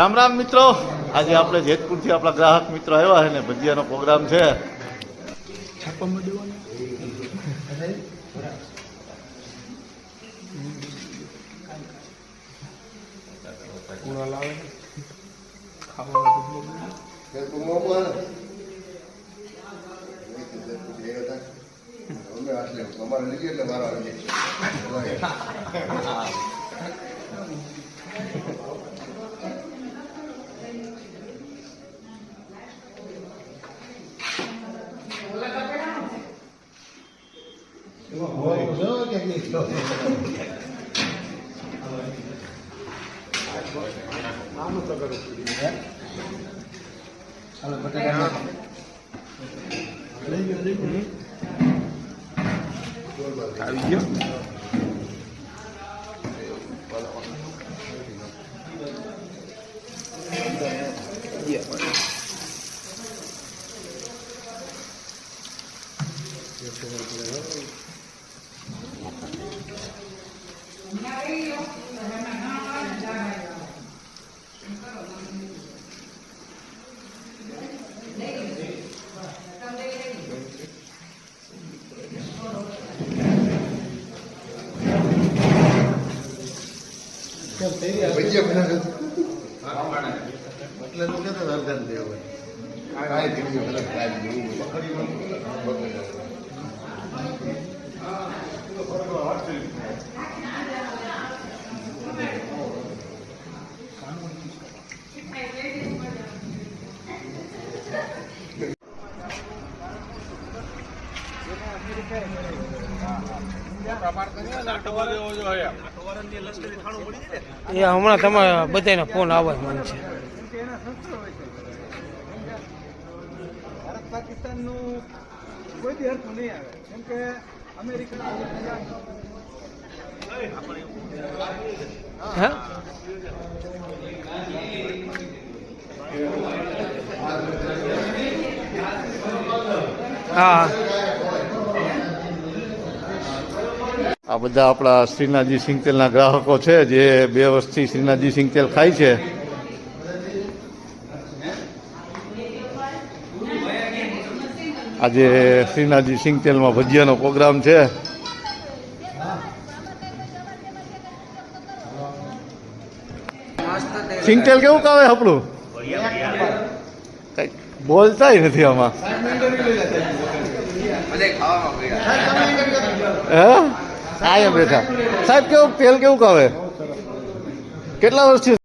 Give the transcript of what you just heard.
રામ રામ મિત્રો. આજે આપણે જેતપુરથી આપણા ગ્રાહક મિત્રો આવ્યા છે ને, ભજીયાનો પ્રોગ્રામ છે. અમારે લઈએ એટલે મારા 이거 뭐 저게 있어. 나무 떠가로 뿌리네. 잘 버텨라. 레이브 레이브. 가위요? Yeah, right. Gracias por ભજીયા બનાવે એટલે તો કહેતા હતા અડધાને દેવું. કાંઈ કીધું અલગ કાંઈ જેવું હોય. એ હમણાં તમારે બધાને ફોન આવે મન છે. ભારત પાકિસ્તાનનું કોઈ દી હરખું નહીં આવે. કેમ કે અમેરિકા હા? હા. આ બધા આપણા શ્રીનાથજી સિંગતેલના ગ્રાહકો છે જે બે વર્ષથી શ્રીનાથજી સિંગતેલ ખાય છે. આજે શ્રીનાથજી સિંગતેલમાં ભજીયાનો પ્રોગ્રામ છે. સિંગતેલ કેવું કાવે આપણું? કઈ બોલતાય નથી આમાં. હે? આયા બેઠા સાહેબ કેવું તેલ કેવું કહે કેટલા વર્ષથી